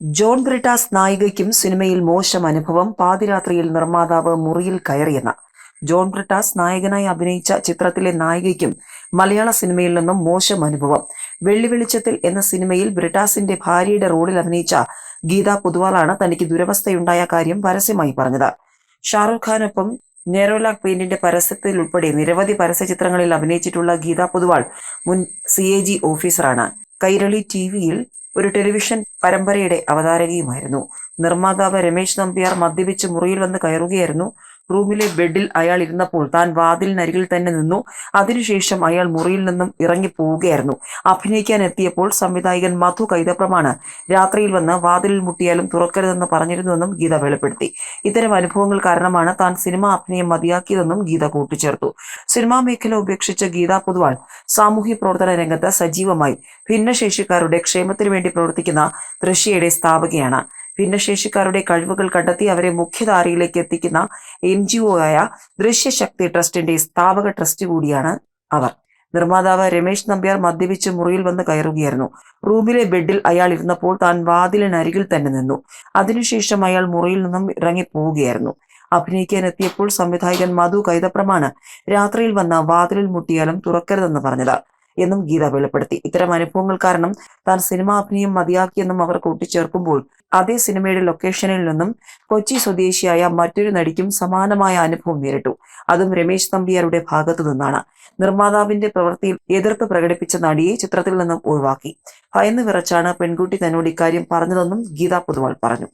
ജോൺ ബ്രിട്ടാസ് നായികയ്ക്കും സിനിമയിൽ മോശം അനുഭവം പാതിരാത്രിയിൽ നിർമ്മാതാവ് മുറിയിൽ കയറിയെന്ന. ജോൺ ബ്രിട്ടാസ് നായകനായി അഭിനയിച്ച ചിത്രത്തിലെ നായികയ്ക്കും മലയാള സിനിമയിൽ നിന്നും മോശം അനുഭവം. വെള്ളി വെളിച്ചത്തിൽ എന്ന സിനിമയിൽ ബ്രിട്ടാസിന്റെ ഭാര്യയുടെ റോളിൽ അഭിനയിച്ച ഗീത പൊതുവാളാണ് തനിക്ക് ദുരവസ്ഥയുണ്ടായ കാര്യം പരസ്യമായി പറഞ്ഞത്. ഷാറുഖ് ഖാനൊപ്പം നെറോലാക് പെയിന്റിന്റെ പരസ്യത്തിൽ ഉൾപ്പെടെ നിരവധി പരസ്യ ചിത്രങ്ങളിൽ അഭിനയിച്ചിട്ടുള്ള ഗീത പൊതുവാൾ മുൻ സി എ ജി ഓഫീസറാണ്. കൈരളി ടി വിയിൽ ഒരു ടെലിവിഷൻ പരമ്പരയുടെ അവതാരകയുമായിരുന്നു. നിർമ്മാതാവ് രമേശ് നമ്പ്യാർ മദ്യപിച്ച് മുറിയിൽ വന്ന് കയറുകയായിരുന്നു. റൂമിലെ ബെഡിൽ അയാൾ ഇരുന്നപ്പോൾ താൻ വാതിലിനരികിൽ തന്നെ നിന്നു. അതിനുശേഷം അയാൾ മുറിയിൽ നിന്നും ഇറങ്ങി പോവുകയായിരുന്നു. അഭിനയിക്കാൻ എത്തിയപ്പോൾ സംവിധായകൻ മധു കൈതപ്രമാണ് രാത്രിയിൽ വന്ന് വാതിലിൽ മുട്ടിയാലും തുറക്കരുതെന്ന് പറഞ്ഞിരുന്നുവെന്നും ഗീത വെളിപ്പെടുത്തി. ഇത്തരം അനുഭവങ്ങൾ കാരണമാണ് താൻ സിനിമാ അഭിനയം മതിയാക്കിയതെന്നും ഗീത കൂട്ടിച്ചേർത്തു. സിനിമാ മേഖല ഉപേക്ഷിച്ച ഗീത പൊതുവാൾ സാമൂഹ്യ പ്രവർത്തന രംഗത്ത് സജീവമായി. ഭിന്നശേഷിക്കാരുടെ ക്ഷേമത്തിനു വേണ്ടി പ്രവർത്തിക്കുന്ന ദൃശ്യയുടെ സ്ഥാപകയാണ്. ഭിന്നശേഷിക്കാരുടെ കഴിവുകൾ കണ്ടെത്തി അവരെ മുഖ്യധാരയിലേക്ക് എത്തിക്കുന്ന എൻ ജി ഒ ആയ ദൃശ്യശക്തി ട്രസ്റ്റിന്റെ സ്ഥാപക ട്രസ്റ്റ് കൂടിയാണ് അവർ. നിർമ്മാതാവ് രമേശ് നമ്പ്യാർ മദ്യപിച്ച് മുറിയിൽ വന്ന് കയറുകയായിരുന്നു. റൂമിലെ ബെഡിൽ അയാൾ ഇരുന്നപ്പോൾ താൻ വാതിലിനരികിൽ തന്നെ നിന്നു. അതിനുശേഷം അയാൾ മുറിയിൽ നിന്നും ഇറങ്ങി പോവുകയായിരുന്നു. അഭിനയിക്കാൻ എത്തിയപ്പോൾ സംവിധായകൻ മധു കൈതപ്രമാണ് രാത്രിയിൽ വന്ന വാതിലിൽ മുട്ടിയാലും തുറക്കരുതെന്ന് പറഞ്ഞത് എന്നും ഗീത വെളിപ്പെടുത്തി. ഇത്തരം അനുഭവങ്ങൾ കാരണം താൻ സിനിമാ അഭിനയം മതിയാക്കിയെന്നും അവർ കൂട്ടിച്ചേർക്കുമ്പോൾ അതേ സിനിമയുടെ ലൊക്കേഷനിൽ നിന്നും കൊച്ചി സ്വദേശിയായ മറ്റൊരു നടിക്കും സമാനമായ അനുഭവം നേരിട്ടു. അതും രമേശ് നമ്പ്യാരുടെ ഭാഗത്തു നിന്നാണ്. നിർമ്മാതാവിന്റെ പ്രവൃത്തിയിൽ എതിർപ്പ് പ്രകടിപ്പിച്ച നടിയെ ചിത്രത്തിൽ നിന്നും ഒഴിവാക്കി. ഭയന്നു വിറച്ചാണ് പെൺകുട്ടി തന്നോട് ഇക്കാര്യം പറഞ്ഞതെന്നും ഗീത പൊതുവാൾ പറഞ്ഞു.